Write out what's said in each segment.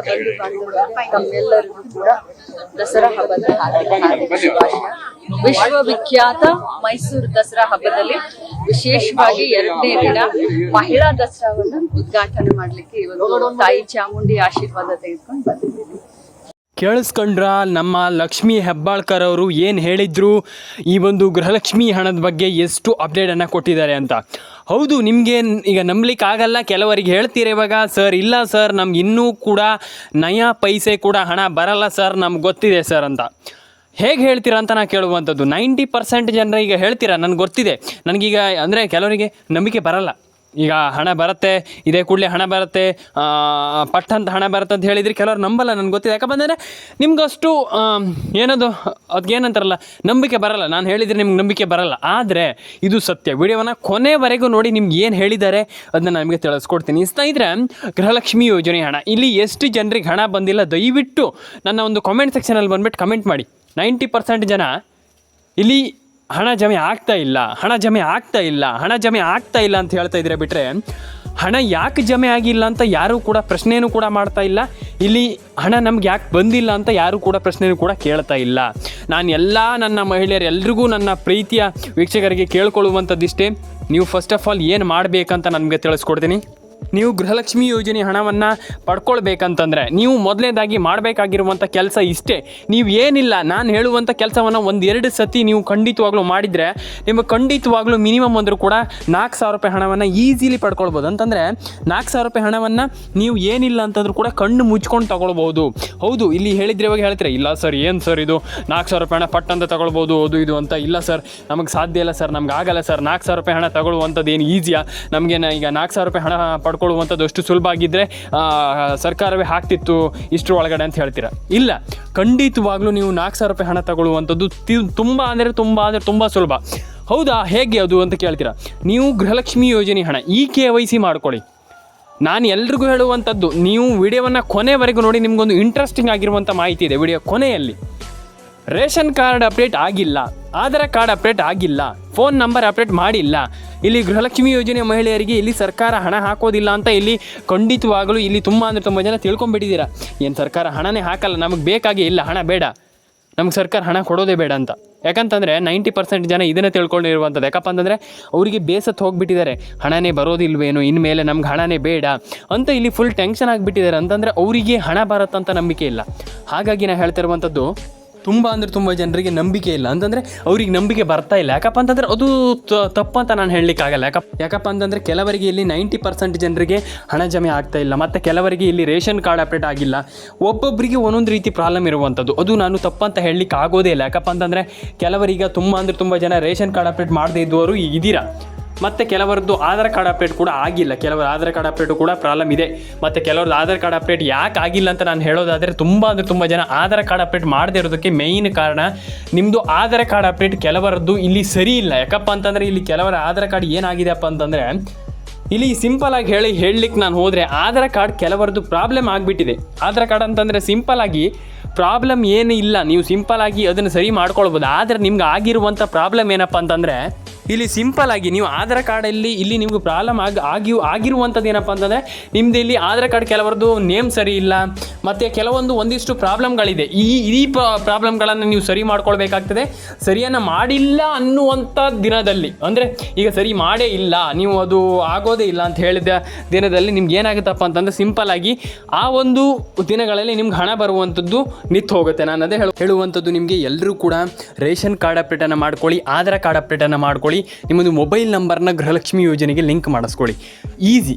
ಬಂಧು ಬಾಂಧವರಿಗೆ ತಮ್ಮೆಲ್ಲರಿಗೂ ಕೂಡ ದಸರಾ ಹಬ್ಬದ ವಿಶ್ವವಿಖ್ಯಾತ ಮೈಸೂರು ದಸರಾ ಹಬ್ಬದಲ್ಲಿ ವಿಶೇಷವಾಗಿ ಎರಡನೇ ದಿನ ಮಹಿಳಾ ದಸರಾವನ್ನ ಉದ್ಘಾಟನೆ ಮಾಡ್ಲಿಕ್ಕೆ ಇವತ್ತು ತಾಯಿ ಚಾಮುಂಡಿ ಆಶೀರ್ವಾದ ತೆಗೆದುಕೊಂಡು ಬಂದಿದ್ದೀನಿ ಕೇಳಿಸ್ಕೊಂಡ್ರ ನಮ್ಮ ಲಕ್ಷ್ಮಿ ಹೆಬ್ಬಾಳ್ಕರ್ ಅವರು ಏನು ಹೇಳಿದ್ರು? ಈ ಒಂದು ಗೃಹಲಕ್ಷ್ಮಿ ಹಣದ ಬಗ್ಗೆ ಎಷ್ಟು ಅಪ್ಡೇಟನ್ನು ಕೊಟ್ಟಿದ್ದಾರೆ ಅಂತ. ಹೌದು, ನಿಮಗೆ ಈಗ ನಂಬಲಿಕ್ಕೆ ಆಗಲ್ಲ. ಕೆಲವರಿಗೆ ಹೇಳ್ತೀರ ಇವಾಗ, ಸರ್, ಇಲ್ಲ ಸರ್, ನಮ್ಗೆ ಇನ್ನೂ ಕೂಡ ನಯಾ ಪೈಸೆ ಕೂಡ ಹಣ ಬರಲ್ಲ ಸರ್, ನಮ್ಗೆ ಗೊತ್ತಿದೆ ಸರ್ ಅಂತ. ಹೇಗೆ ಹೇಳ್ತೀರಾ ಅಂತ ನಾನು ಕೇಳುವಂಥದ್ದು ನೈಂಟಿ ಪರ್ಸೆಂಟ್ ಈಗ ಹೇಳ್ತೀರಾ? ನನಗೆ ಗೊತ್ತಿದೆ. ನನಗೀಗ ಅಂದರೆ ಕೆಲವರಿಗೆ ನಂಬಿಕೆ ಬರಲ್ಲ. ಈಗ ಹಣ ಬರುತ್ತೆ, ಇದೇ ಕೂಡಲೇ ಹಣ ಬರುತ್ತೆ ಪಟ್ಟ ಪಟ್ ಅಂತ ಹಣ ಬರುತ್ತೆ ಅಂತ ಹೇಳಿದ್ರೆ ಕೆಲವರು ನಂಬಲ್ಲ, ನನಗೆ ಗೊತ್ತಿದೆ ಯಾಕಪ್ಪ ಅಂದರೆ ನಿಮ್ಗಷ್ಟು ಏನದು ಅದಕ್ಕೆ ಏನಂತಾರಲ್ಲ ನಂಬಿಕೆ ಬರಲ್ಲ. ನಾನು ಹೇಳಿದರೆ ನಿಮ್ಗೆ ನಂಬಿಕೆ ಬರಲ್ಲ. ಆದರೆ ಇದು ಸತ್ಯ. ವಿಡಿಯೋವನ್ನು ಕೊನೆವರೆಗೂ ನೋಡಿ ನಿಮ್ಗೆ ಏನು ಹೇಳಿದ್ದಾರೆ ಅದನ್ನ ನಮಗೆ ನಿಮಗೆ ತಿಳಿಸ್ಕೊಡ್ತೀನಿ. ಸ್ನೇಹಿತರೆ, ಗೃಹಲಕ್ಷ್ಮಿ ಯೋಜನೆ ಹಣ. ಇಲ್ಲಿ ಎಷ್ಟು ಜನರಿಗೆ ಹಣ ಬಂದಿಲ್ಲ, ದಯವಿಟ್ಟು ನನ್ನ ಒಂದು ಕಾಮೆಂಟ್ ಸೆಕ್ಷನಲ್ಲಿ ಬಂದ್ಬಿಟ್ಟು ಕಮೆಂಟ್ ಮಾಡಿ. ನೈಂಟಿ ಪರ್ಸೆಂಟ್ ಜನ ಇಲ್ಲಿ ಹಣ ಜಮೆ ಆಗ್ತಾ ಇಲ್ಲ, ಹಣ ಜಮೆ ಆಗ್ತಾ ಇಲ್ಲ, ಹಣ ಜಮೆ ಆಗ್ತಾ ಇಲ್ಲ ಅಂತ ಹೇಳ್ತಾ ಇದ್ರೆ ಬಿಟ್ಟರೆ ಹಣ ಯಾಕೆ ಜಮೆ ಆಗಿಲ್ಲ ಅಂತ ಯಾರೂ ಕೂಡ ಪ್ರಶ್ನೆಯೂ ಕೂಡ ಮಾಡ್ತಾ ಇಲ್ಲ. ಇಲ್ಲಿ ಹಣ ನಮ್ಗೆ ಯಾಕೆ ಬಂದಿಲ್ಲ ಅಂತ ಯಾರೂ ಕೂಡ ಪ್ರಶ್ನೆಯೂ ಕೂಡ ಕೇಳ್ತಾ ಇಲ್ಲ. ನಾನು ಎಲ್ಲ ನನ್ನ ಮಹಿಳೆಯರು ಎಲ್ರಿಗೂ ನನ್ನ ಪ್ರೀತಿಯ ವೀಕ್ಷಕರಿಗೆ ಕೇಳ್ಕೊಳ್ಳುವಂಥದ್ದಿಷ್ಟೇ. ನೀವು ಫಸ್ಟ್ ಆಫ್ ಆಲ್ ಏನು ಮಾಡಬೇಕಂತ ನನಗೆ ತಿಳಿಸ್ಕೊಡ್ತೀನಿ. ನೀವು ಗೃಹಲಕ್ಷ್ಮಿ ಯೋಜನೆ ಹಣವನ್ನು ಪಡ್ಕೊಳ್ಬೇಕಂತಂದರೆ ನೀವು ಮೊದಲನೇದಾಗಿ ಮಾಡಬೇಕಾಗಿರುವಂಥ ಕೆಲಸ ಇಷ್ಟೇ. ನೀವು ಏನಿಲ್ಲ, ನಾನು ಹೇಳುವಂಥ ಕೆಲಸವನ್ನು ಒಂದೆರಡು ಸತಿ ನೀವು ಖಂಡಿತವಾಗ್ಲೂ ಮಾಡಿದರೆ ನಿಮಗೆ ಖಂಡಿತವಾಗ್ಲೂ ಮಿನಿಮಮ್ ಅಂದರೂ ಕೂಡ ನಾಲ್ಕು ಸಾವಿರ ರೂಪಾಯಿ ಹಣವನ್ನು ಈಸಿಲಿ ಪಡ್ಕೊಳ್ಬೋದು. ಅಂತಂದರೆ ನಾಲ್ಕು ಸಾವಿರ ರೂಪಾಯಿ ಹಣವನ್ನು ನೀವು ಏನಿಲ್ಲ ಅಂತಂದ್ರೂ ಕೂಡ ಕಣ್ಣು ಮುಚ್ಕೊಂಡು ತಗೊಳ್ಬೋದು. ಹೌದು, ಇಲ್ಲಿ ಹೇಳಿದ್ರೆ ಇವಾಗ ಹೇಳ್ತೀರಾ, ಇಲ್ಲ ಸರ್, ಏನು ಸರ್ ಇದು? ನಾಲ್ಕು ಸಾವಿರ ರೂಪಾಯಿ ಹಣ ಪಟ್ ಅಂತ ತಗೊಳ್ಬೋದು, ಅದು ಇದು ಅಂತ. ಇಲ್ಲ ಸರ್, ನಮಗೆ ಸಾಧ್ಯ ಇಲ್ಲ ಸರ್, ನಮ್ಗೆ ಆಗಲ್ಲ ಸರ್. ನಾಲ್ಕು ಸಾವಿರ ರೂಪಾಯಿ ಹಣ ತಗೊಳ್ಳುವಂಥದ್ದು ಏನು ಈಸಿಯಾ? ನಮಗೆ ಈಗ ನಾಲ್ಕು ಸಾವಿರ ರೂಪಾಯಿ ಹಣ ಪಡ್ಕೊಳ್ಳುವಂಥದ್ದು ಅಷ್ಟು ಸುಲಭ ಆಗಿದ್ದರೆ ಸರ್ಕಾರವೇ ಹಾಕ್ತಿತ್ತು ಇಷ್ಟರ ಒಳಗಡೆ ಅಂತ ಹೇಳ್ತೀರಾ? ಇಲ್ಲ. ಖಂಡಿತವಾಗ್ಲೂ ನೀವು ನಾಲ್ಕು ಸಾವಿರ ರೂಪಾಯಿ ಹಣ ತಗೊಳ್ಳುವಂಥದ್ದು ತಿ- ತುಂಬ ಅಂದರೆ ತುಂಬ ಅಂದರೆ ತುಂಬ ಸುಲಭ. ಹೌದಾ? ಹೇಗೆ ಅದು ಅಂತ ಕೇಳ್ತೀರಾ? ನೀವು ಗೃಹಲಕ್ಷ್ಮಿ ಯೋಜನೆ ಹಣ ಈ ಕೆ ವೈ ಸಿ ಮಾಡ್ಕೊಳ್ಳಿ. ನಾನು ಎಲ್ರಿಗೂ ಹೇಳುವಂಥದ್ದು, ನೀವು ವಿಡಿಯೋವನ್ನು ಕೊನೆವರೆಗೂ ನೋಡಿ ನಿಮಗೊಂದು ಇಂಟ್ರೆಸ್ಟಿಂಗ್ ಆಗಿರುವಂಥ ಮಾಹಿತಿ ಇದೆ ವಿಡಿಯೋ ಕೊನೆಯಲ್ಲಿ. ರೇಷನ್ ಕಾರ್ಡ್ ಅಪ್ಡೇಟ್ ಆಗಿಲ್ಲ. ಆಧಾರ್ ಕಾರ್ಡ್ ಅಪ್ಡೇಟ್ ಆಗಿಲ್ಲ, ಫೋನ್ ನಂಬರ್ ಅಪ್ಡೇಟ್ ಮಾಡಿಲ್ಲ. ಇಲ್ಲಿ ಗೃಹಲಕ್ಷ್ಮಿ ಯೋಜನೆ ಮಹಿಳೆಯರಿಗೆ ಇಲ್ಲಿ ಸರ್ಕಾರ ಹಣ ಹಾಕೋದಿಲ್ಲ ಅಂತ ಇಲ್ಲಿ ಖಂಡಿತವಾಗಲೂ ಇಲ್ಲಿ ತುಂಬ ಅಂದರೆ ತುಂಬ ಜನ ತಿಳ್ಕೊಂಬಿಟ್ಟಿದ್ದೀರಾ ಏನು ಸರ್ಕಾರ ಹಣನೇ ಹಾಕಲ್ಲ, ನಮಗೆ ಬೇಕಾಗಿ ಇಲ್ಲ, ಹಣ ಬೇಡ. ನಮ್ಗೆ ಸರ್ಕಾರ ಹಣ ಕೊಡೋದೇ ಬೇಡ ಅಂತ. ಯಾಕಂತಂದರೆ ನೈಂಟಿ ಪರ್ಸೆಂಟ್ ಜನ ಇದನ್ನೇ ತಿಳ್ಕೊಂಡಿರುವಂಥದ್ದು. ಯಾಕಪ್ಪ ಅಂತಂದರೆ ಅವರಿಗೆ ಬೇಸತ್ತು ಹೋಗಿಬಿಟ್ಟಿದ್ದಾರೆ. ಹಣನೇ ಬರೋದಿಲ್ವೇನೋ, ಇನ್ಮೇಲೆ ನಮ್ಗೆ ಹಣನೇ ಬೇಡ ಅಂತ ಇಲ್ಲಿ ಫುಲ್ ಟೆನ್ಷನ್ ಆಗಿಬಿಟ್ಟಿದ್ದಾರೆ. ಅಂತಂದರೆ ಅವರಿಗೆ ಹಣ ಬರುತ್ತಂತ ನಂಬಿಕೆ ಇಲ್ಲ. ಹಾಗಾಗಿ ನಾನು ಹೇಳ್ತಾ ಇರುವಂಥದ್ದು ತುಂಬ ಅಂದರೆ ತುಂಬ ಜನರಿಗೆ ನಂಬಿಕೆ ಇಲ್ಲ. ಅಂತಂದರೆ ಅವ್ರಿಗೆ ನಂಬಿಕೆ ಬರ್ತಾ ಇಲ್ಲ. ಯಾಕಪ್ಪ ಅಂತಂದರೆ ಅದು ತಪ್ಪು ಅಂತ ನಾನು ಹೇಳಲಿಕ್ಕಾಗಲ್ಲ. ಯಾಕಪ್ಪ ಯಾಕಪ್ಪ ಅಂತಂದರೆ ಕೆಲವರಿಗೆ ಇಲ್ಲಿ ನೈಂಟಿ ಪರ್ಸೆಂಟ್ ಜನರಿಗೆ ಹಣ ಜಮೆ ಆಗ್ತಾ ಇಲ್ಲ. ಮತ್ತು ಕೆಲವರಿಗೆ ಇಲ್ಲಿ ರೇಷನ್ ಕಾರ್ಡ್ ಅಪ್ಡೇಟ್ ಆಗಿಲ್ಲ. ಒಬ್ಬೊಬ್ಬರಿಗೆ ಒಂದೊಂದು ರೀತಿ ಪ್ರಾಬ್ಲಮ್ ಇರುವಂಥದ್ದು ಅದು ನಾನು ತಪ್ಪಂತ ಹೇಳಲಿಕ್ಕೆ ಆಗೋದೇ ಇಲ್ಲ. ಯಾಕಪ್ಪ ಅಂತಂದರೆ ಕೆಲವರಿಗೆ ತುಂಬ ಅಂದರೆ ತುಂಬ ಜನ ರೇಷನ್ ಕಾರ್ಡ್ ಅಪ್ಡೇಟ್ ಮಾಡದೇ ಇದ್ದವರು ಇದ್ದೀರಾ? ಮತ್ತು ಕೆಲವರದ್ದು ಆಧಾರ್ ಕಾರ್ಡ್ ಅಪ್ಡೇಟ್ ಕೂಡ ಆಗಿಲ್ಲ. ಕೆಲವರ ಆಧಾರ್ ಕಾರ್ಡ್ ಅಪ್ಡೇಟ್ ಕೂಡ ಪ್ರಾಬ್ಲಮ್ ಇದೆ. ಮತ್ತು ಕೆಲವ್ರದ್ದು ಆಧಾರ್ ಕಾರ್ಡ್ ಅಪ್ಡೇಟ್ ಯಾಕೆ ಆಗಿಲ್ಲ ಅಂತ ನಾನು ಹೇಳೋದಾದರೆ ತುಂಬ ಅಂದರೆ ತುಂಬ ಜನ ಆಧಾರ್ ಕಾರ್ಡ್ ಅಪ್ಡೇಟ್ ಮಾಡದೇ ಇರೋದಕ್ಕೆ ಮೇಯ್ನ್ ಕಾರಣ ನಿಮ್ಮದು ಆಧಾರ್ ಕಾರ್ಡ್ ಅಪ್ಡೇಟ್ ಕೆಲವರದ್ದು ಇಲ್ಲಿ ಸರಿ ಇಲ್ಲ. ಯಾಕಪ್ಪ ಅಂತಂದರೆ ಇಲ್ಲಿ ಕೆಲವರ ಆಧಾರ್ ಕಾರ್ಡ್ ಏನಾಗಿದೆಯಪ್ಪ ಅಂತಂದರೆ ಇಲ್ಲಿ ಸಿಂಪಲ್ ಆಗಿ ಹೇಳಿ ಹೇಳಲಿಕ್ಕೆ ನಾನು ಹೋದರೆ ಆಧಾರ್ ಕಾರ್ಡ್ ಕೆಲವರದ್ದು ಪ್ರಾಬ್ಲಮ್ ಆಗಿಬಿಟ್ಟಿದೆ. ಆಧಾರ್ ಕಾರ್ಡ್ ಅಂತಂದರೆ ಸಿಂಪಲ್ ಆಗಿ ಪ್ರಾಬ್ಲಮ್ ಏನು ಇಲ್ಲ, ನೀವು ಸಿಂಪಲ್ ಆಗಿ ಅದನ್ನು ಸರಿ ಮಾಡ್ಕೊಳ್ಬೋದು. ಆದರೆ ನಿಮ್ಗೆ ಆಗಿರುವಂಥ ಪ್ರಾಬ್ಲಮ್ ಏನಪ್ಪ ಅಂತಂದರೆ, ಇಲ್ಲಿ ಸಿಂಪಲ್ ಆಗಿ ನೀವು ಆಧಾರ್ ಕಾರ್ಡಲ್ಲಿ ಇಲ್ಲಿ ನಿಮ್ಗೆ ಪ್ರಾಬ್ಲಮ್ ಆಗಿ ಆಗಿ ಆಗಿರುವಂಥದ್ದು ಏನಪ್ಪ ಅಂತಂದರೆ, ನಿಮ್ದು ಇಲ್ಲಿ ಆಧಾರ್ ಕಾರ್ಡ್ ಕೆಲವರದ್ದು ನೇಮ್ ಸರಿ ಇಲ್ಲ, ಮತ್ತು ಕೆಲವೊಂದು ಒಂದಿಷ್ಟು ಪ್ರಾಬ್ಲಮ್ಗಳಿದೆ. ಈ ಈ ಪ್ರಾಬ್ಲಮ್ಗಳನ್ನು ನೀವು ಸರಿ ಮಾಡ್ಕೊಳ್ಬೇಕಾಗ್ತದೆ. ಸರಿಯನ್ನು ಮಾಡಿಲ್ಲ ಅನ್ನುವಂಥ ದಿನದಲ್ಲಿ, ಅಂದರೆ ಈಗ ಸರಿ ಮಾಡೇ ಇಲ್ಲ, ನೀವು ಅದು ಆಗೋದೇ ಇಲ್ಲ ಅಂತ ಹೇಳಿದ ದಿನದಲ್ಲಿ ನಿಮ್ಗೆ ಏನಾಗುತ್ತಪ್ಪ ಅಂತಂದರೆ, ಸಿಂಪಲ್ ಆಗಿ ಆ ಒಂದು ದಿನಗಳಲ್ಲಿ ನಿಮ್ಗೆ ಹಣ ಬರುವಂಥದ್ದು ನಿಂತು ಹೋಗುತ್ತೆ. ನಾನು ಅದೇ ಹೇಳು ಹೇಳುವಂಥದ್ದು ನಿಮಗೆ ಎಲ್ಲರೂ ಕೂಡ ರೇಷನ್ ಕಾರ್ಡ್ ಅಪ್ಡೇಟನ್ನು ಮಾಡ್ಕೊಳ್ಳಿ, ಆಧಾರ್ ಕಾರ್ಡ್ ಅಪ್ಡೇಟನ್ನು ಮಾಡ್ಕೊಳ್ಳಿ, ನಿಮ್ಮದು ಮೊಬೈಲ್ ನಂಬರ್ನ ಗೃಹಲಕ್ಷ್ಮಿ ಯೋಜನೆಗೆ ಲಿಂಕ್ ಮಾಡಿಸ್ಕೊಳ್ಳಿ. ಈಸಿ.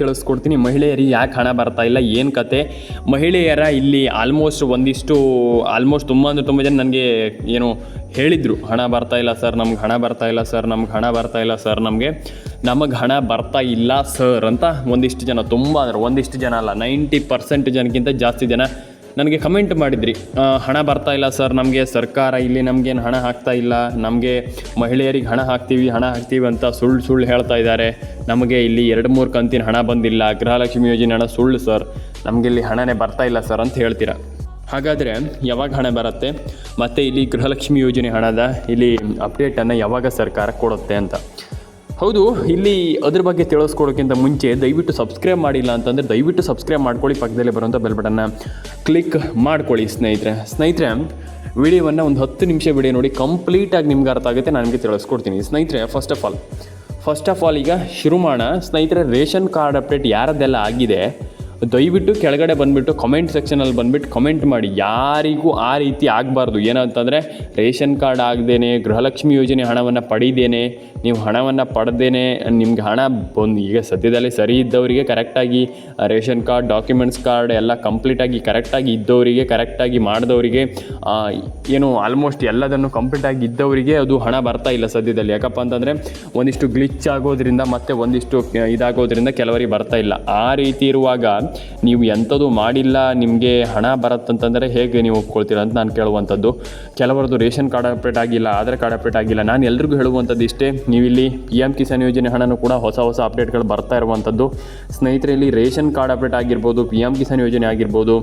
ತಿಳಿಸ್ಕೊಡ್ತೀನಿ. ಮಹಿಳೆಯರಿಗೆ ಯಾಕೆ ಹಣ ಬರ್ತಾ ಇಲ್ಲ, ಏನು ಕತೆ? ಮಹಿಳೆಯರ ಇಲ್ಲಿ ಆಲ್ಮೋಸ್ಟ್ ಒಂದಿಷ್ಟು ಆಲ್ಮೋಸ್ಟ್ ತುಂಬ ಅಂದರೆ ತುಂಬ ಜನ ನನಗೆ ಏನು ಹೇಳಿದರು, ಹಣ ಬರ್ತಾ ಇಲ್ಲ ಸರ್, ನಮ್ಗೆ ಹಣ ಬರ್ತಾ ಇಲ್ಲ ಸರ್, ನಮ್ಗೆ ಹಣ ಬರ್ತಾ ಇಲ್ಲ ಸರ್, ನಮಗೆ ನಮಗೆ ಹಣ ಬರ್ತಾ ಇಲ್ಲ ಸರ್ ಅಂತ ಒಂದಿಷ್ಟು ಜನ, ತುಂಬ ಅಂದರೆ ಒಂದಿಷ್ಟು ಜನ ಅಲ್ಲ, ನೈಂಟಿ ಪರ್ಸೆಂಟ್ ಜನಕ್ಕಿಂತ ಜಾಸ್ತಿ ಜನ ನನಗೆ ಕಮೆಂಟ್ ಮಾಡಿದ್ರಿ ಹಣ ಬರ್ತಾ ಇಲ್ಲ ಸರ್, ನಮಗೆ ಸರ್ಕಾರ ಇಲ್ಲಿ ನಮಗೇನು ಹಣ ಹಾಕ್ತಾ ಇಲ್ಲ, ನಮಗೆ ಮಹಿಳೆಯರಿಗೆ ಹಣ ಹಾಕ್ತೀವಿ ಹಣ ಹಾಕ್ತೀವಿ ಅಂತ ಸುಳ್ಳು ಸುಳ್ಳು ಹೇಳ್ತಾ ಇದ್ದಾರೆ. ನಮಗೆ ಇಲ್ಲಿ ಎರಡು ಮೂರು ಕಂತಿನ ಹಣ ಬಂದಿಲ್ಲ, ಗೃಹಲಕ್ಷ್ಮಿ ಯೋಜನೆ ಹಣ ಸುಳ್ಳು ಸರ್, ನಮಗೆ ಇಲ್ಲಿ ಹಣನೇ ಬರ್ತಾ ಇಲ್ಲ ಸರ್ ಅಂತ ಹೇಳ್ತೀರಾ? ಹಾಗಾದರೆ ಯಾವಾಗ ಹಣ ಬರುತ್ತೆ? ಮತ್ತು ಇಲ್ಲಿ ಗೃಹಲಕ್ಷ್ಮಿ ಯೋಜನೆ ಹಣದ ಇಲ್ಲಿ ಅಪ್ಡೇಟನ್ನು ಯಾವಾಗ ಸರ್ಕಾರ ಕೊಡುತ್ತೆ ಅಂತ? ಹೌದು, ಇಲ್ಲಿ ಅದ್ರ ಬಗ್ಗೆ ತಿಳಿಸ್ಕೊಡೋಕ್ಕಿಂತ ಮುಂಚೆ ದಯವಿಟ್ಟು ಸಬ್ಸ್ಕ್ರೈಬ್ ಮಾಡಿಲ್ಲ ಅಂತಂದರೆ ದಯವಿಟ್ಟು ಸಬ್ಸ್ಕ್ರೈಬ್ ಮಾಡ್ಕೊಳ್ಳಿ, ಪಕ್ಕದಲ್ಲಿ ಬರುವಂಥ ಬೆಲ್ ಬಟನ್ನ ಕ್ಲಿಕ್ ಮಾಡ್ಕೊಳ್ಳಿ ಸ್ನೇಹಿತರೆ. ಸ್ನೇಹಿತರೆ, ವಿಡಿಯೋವನ್ನು ಒಂದು ಹತ್ತು ನಿಮಿಷ ವಿಡಿಯೋ ನೋಡಿ ಕಂಪ್ಲೀಟಾಗಿ ನಿಮ್ಗೆ ಅರ್ಥ ಆಗುತ್ತೆ, ನಾನು ನಿಮಗೆ ತಿಳಿಸ್ಕೊಡ್ತೀನಿ. ಸ್ನೇಹಿತರೆ first of all first of all ಈಗ ಶುರು ಮಾಡೋಣ ಸ್ನೇಹಿತರೆ, ರೇಷನ್ ಕಾರ್ಡ್ ಅಪ್ಡೇಟ್ ಯಾರದ್ದೆಲ್ಲ ಆಗಿದೆ? ದಯವಿಟ್ಟು ಕೆಳಗಡೆ ಬಂದುಬಿಟ್ಟು ಕಮೆಂಟ್ ಸೆಕ್ಷನಲ್ಲಿ ಬಂದುಬಿಟ್ಟು ಕಮೆಂಟ್ ಮಾಡಿ. ಯಾರಿಗೂ ಆ ರೀತಿ ಆಗಬಾರ್ದು. ಏನಂತಂದರೆ, ರೇಷನ್ ಕಾರ್ಡ್ ಆಗದೇನೆ, ಗೃಹಲಕ್ಷ್ಮಿ ಯೋಜನೆ ಹಣವನ್ನು ಪಡೀದೇನೆ, ನೀವು ಹಣವನ್ನು ಪಡೆದೇನೆ, ನಿಮ್ಗೆ ಹಣ ಬಂದು, ಈಗ ಸದ್ಯದಲ್ಲಿ ಸರಿ ಇದ್ದವರಿಗೆ ಕರೆಕ್ಟಾಗಿ ರೇಷನ್ ಕಾರ್ಡ್ ಡಾಕ್ಯುಮೆಂಟ್ಸ್ ಕಾರ್ಡ್ ಎಲ್ಲ ಕಂಪ್ಲೀಟಾಗಿ ಕರೆಕ್ಟಾಗಿ ಇದ್ದವರಿಗೆ ಕರೆಕ್ಟಾಗಿ ಮಾಡಿದವರಿಗೆ ಏನು ಆಲ್ಮೋಸ್ಟ್ ಎಲ್ಲದನ್ನು ಕಂಪ್ಲೀಟಾಗಿ ಇದ್ದವರಿಗೆ ಅದು ಹಣ ಬರ್ತಾ ಇಲ್ಲ ಸದ್ಯದಲ್ಲಿ. ಯಾಕಪ್ಪ ಅಂತಂದರೆ, ಒಂದಿಷ್ಟು ಗ್ಲಿಚ್ ಆಗೋದ್ರಿಂದ ಮತ್ತು ಒಂದಿಷ್ಟು, ಇದಾಗೋದ್ರಿಂದ ಕೆಲವರಿಗೆ ಬರ್ತಾ ಇಲ್ಲ. ಆ ರೀತಿ ಇರುವಾಗ ನೀವು ಎಂಥದ್ದು ಮಾಡಿಲ್ಲ, ನಿಮಗೆ ಹಣ ಬರುತ್ತಂತಂದರೆ ಹೇಗೆ ನೀವು ಒಪ್ಕೊಳ್ತೀರಾ ಅಂತ ನಾನು ಕೇಳುವಂಥದ್ದು. ಕೆಲವರದ್ದು ರೇಷನ್ ಕಾರ್ಡ್ ಅಪ್ಡೇಟ್ ಆಗಿಲ್ಲ, ಆಧಾರ್ ಕಾರ್ಡ್ ಅಪ್ಡೇಟ್ ಆಗಿಲ್ಲ, ನಾನು ಎಲ್ರಿಗೂ ಹೇಳುವಂಥದ್ದು ಇಷ್ಟೇ. ನೀವಿಲ್ಲಿ ಪಿ ಎಂ ಕಿಸಾನ್ ಯೋಜನೆ ಹಣನೂ ಕೂಡ ಹೊಸ ಹೊಸ ಅಪ್ಡೇಟ್ಗಳು ಬರ್ತಾ ಇರುವಂಥದ್ದು. ಸ್ನೇಹಿತರಲ್ಲಿ ರೇಷನ್ ಕಾರ್ಡ್ ಅಪ್ಡೇಟ್ ಆಗಿರ್ಬೋದು, ಪಿ ಎಂ ಕಿಸಾನ್ ಯೋಜನೆ ಆಗಿರ್ಬೋದು,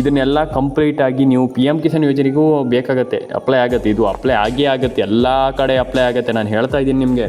ಇದನ್ನೆಲ್ಲ ಕಂಪ್ಲೀಟ್ ಆಗಿ ನೀವು ಪಿ ಎಂ ಕಿಸಾನ್ ಯೋಜನೆಗೂ ಬೇಕಾಗತ್ತೆ, ಅಪ್ಲೈ ಆಗುತ್ತೆ. ಇದು ಅಪ್ಲೈ ಆಗೇ ಆಗುತ್ತೆ, ಎಲ್ಲ ಕಡೆ ಅಪ್ಲೈ ಆಗುತ್ತೆ. ನಾನು ಹೇಳ್ತಾ ಇದ್ದೀನಿ ನಿಮಗೆ.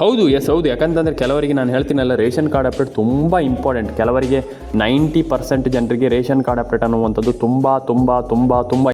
ಹೌದು ಎಸ್ ಹೌದು. ಯಾಕಂತಂದರೆ ಕೆಲವರಿಗೆ ನಾನು ಹೇಳ್ತೀನಲ್ಲ, ರೇಷನ್ ಕಾರ್ಡ್ ಅಪ್ಡೇಟ್ ತುಂಬ ಇಂಪಾರ್ಟೆಂಟ್ ಕೆಲವರಿಗೆ ನೈಂಟಿ ಪರ್ಸೆಂಟ್ ಜನರಿಗೆ ರೇಷನ್ ಕಾರ್ಡ್ ಅಪ್ಡೇಟ್ ಅನ್ನುವಂಥದ್ದು ತುಂಬ ತುಂಬ ತುಂಬ ತುಂಬ